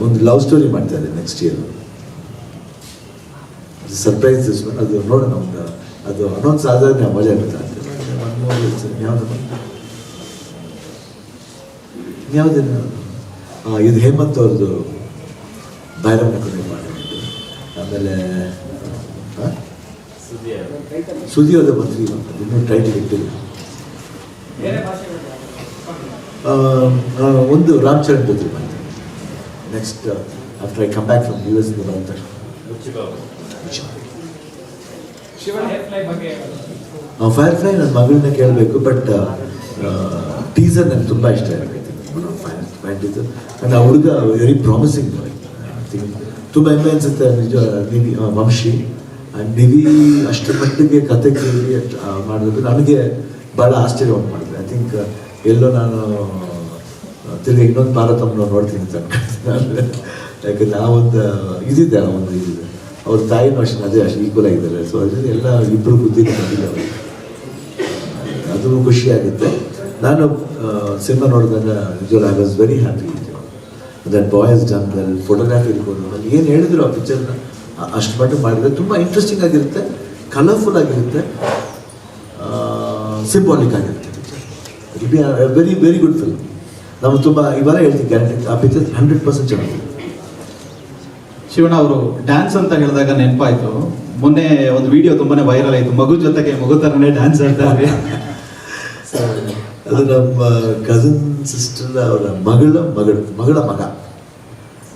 ಒಂದು love story ಮಾಡ್ತಾ ಇದ್ದಾರೆ ನೆಕ್ಸ್ಟ್ ಇಯರ್ ಸರ್ಪ್ರೈಸ್ ಅದು ನೋಡೋಣ ಒಂದು ಅದು ಅನೌನ್ಸ್ ಆದಾಗ ನಾವು ಮಜಾ ಇರುತ್ತೆ ಯಾವುದು? ಯಾವುದೇನು ಇದು ಹೇಮಂತ್ ಅವ್ರದ್ದು ಭೈರವನ ಕಡೆ ಮಾಡಿದ್ದು ಆಮೇಲೆ? ಸುದ್ದಿ ಅವರ ಮಂತ್ರಿ ಇನ್ನೂ ಟೈಟಲ್ ಇಟ್ಟಿಲ್ಲ. ಒಂದು ರಾಮ್ ಚರಣ್ ಜೊತೆ ಮಾಡ್ತೀನಿ next after I come back from U S ಬಂದ ತಕ್ಷಣ ಫೈರ್ ಫ್ಲೈ ನನ್ನ ಮಗಳನ್ನ ಕೇಳಬೇಕು ಬಟ್ ಟೀಸರ್ ನನಗೆ ತುಂಬ ಇಷ್ಟ ಆಗುತ್ತೆ ಟೀಸರ್ ಆ್ಯಂಡ್ ಆ ಹುಡುಗ ವೆರಿ ಪ್ರಾಮಿಸಿಂಗ್ ತುಂಬ ಹೆಮ್ಮೆ ಅನಿಸುತ್ತೆ ನಿಜ ನಿವಿ ವಂಶಿ. ಆ್ಯಂಡ್ ನಿವಿ ಅಷ್ಟು ಮಟ್ಟಿಗೆ ಕತೆ ಕೇಳಿ ಅಷ್ಟು ಆ, ನನಗೆ ಭಾಳ ಆಶ್ಚರ್ಯ ಉಂಟು ಮಾಡಿದೆ ಐ ಥಿಂಕ್ ಎಲ್ಲೋ ನಾನು ತಿರ್ಗಿ ಇನ್ನೊಂದು ಭಾರತವನ್ನು ನೋಡ್ತೀನಿ ಅಂತ ಅನ್ಕೊಳ್ತೀನಿ ಆ ಒಂದು ಇದಿದೆ ಆ ಒಂದು ಇದಿದೆ. ಅವ್ರ ತಾಯಿನೂ ಅಷ್ಟು ಅದೇ ಅಷ್ಟು ಈಕ್ವಲ್ ಆಗಿದ್ದಾರೆ. ಸೊ ಅದರಿಂದ ಎಲ್ಲ ಇಬ್ಬರು ಬುದ್ಧಿ ಅವರು. ಅದು ಖುಷಿ ಆಗುತ್ತೆ. ನಾನು ಸಿನಿಮಾ ನೋಡಿದಾಗ ನಿಜವಾಗ್ಲೂ I was very happy that boys done well photography ಇರ್ಬೋದು. ಅಲ್ಲಿ ಏನು ಹೇಳಿದ್ರು ಆ ಪಿಕ್ಚರ್ನ ಅಷ್ಟು ಮಟ್ಟಿಗೆ ಮಾಡಿದರೆ ತುಂಬ ಇಂಟ್ರೆಸ್ಟಿಂಗ್ ಆಗಿರುತ್ತೆ ಕಲರ್ಫುಲ್ ಆಗಿರುತ್ತೆ ಸಿಂಬಾಲಿಕ್ ಆಗಿರುತ್ತೆ. It be very very good film ನಾವು ತುಂಬ ಇವಾಗ ಹೇಳ್ತೀನಿ ಗ್ಯಾರಂಟಿ ಆ ಪಿಕ್ಚರ್ ಹಂಡ್ರೆಡ್ ಪರ್ಸೆಂಟ್ ಚೆನ್ನಾಗಿದೆ. ಶಿವಣ್ಣ ಅವರು ಡ್ಯಾನ್ಸ್ ಅಂತ ಹೇಳಿದಾಗ ನೆನಪಾಯ್ತು. ಮೊನ್ನೆ ಒಂದು ವಿಡಿಯೋ ತುಂಬಾನೇ ವೈರಲ್ ಆಯ್ತು. ಮಗು ಜೊತೆಗೆ ಮಗು ತರನೇ ಡ್ಯಾನ್ಸ್ ಆಡ್ತಾರೆ ಇದ್ರಿ ಅದು ನಮ್ಮ ಕಸಿನ್ ಸಿಸ್ಟರ್ ಅವರ ಮಗಳ ಮಗಳು ಮಗಳ ಮಗ.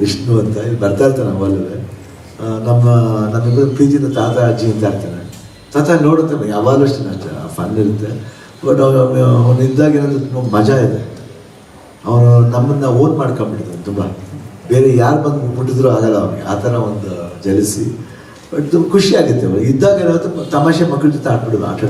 ವಿಷ್ಣು ಅಂತ ಇಲ್ಲಿ ಬರ್ತಾ ಇರ್ತಾನೆ ಅವಲ್ಲೇ ನಮ್ಮ ನಮ್ಮಿಬ್ಬರು ಪ್ರೀತಿಯಿಂದ ತಾತ ಅಜ್ಜಿ ಅಂತ ಇರ್ತಾನೆ ತಾತ ನೋಡುತ್ತೆ ಯಾವಾಗಲೂ ಅಷ್ಟೇ ಆ ಫನ್ ಇರುತ್ತೆ. ಬಟ್ ಅವನು ಇದ್ದಾಗ ಏನಾದ್ರು ತುಂಬ ಮಜಾ ಇದೆ. ನಮ್ಮನ್ನ ಓನ್ ಮಾಡ್ಕೊಂಡ್ಬಿಟ್ಟಿದ್ದಾನೆ ತುಂಬ. ಬೇರೆ ಯಾರು ಬಂದು ಮುಟ್ಟಿದ್ರು ಆಗಲ್ಲ ಅವನಿಗೆ ಆ ಥರ ಒಂದು ಜಲಿಸಿ. ಬಟ್ ತುಂಬ ಖುಷಿ ಆಗುತ್ತೆ. ಇದ್ದಾಗ ತಮಾಷೆ ಮಕ್ಕಳ ಜೊತೆ ಆಡ್ಬಿಡೋದು ಆಟ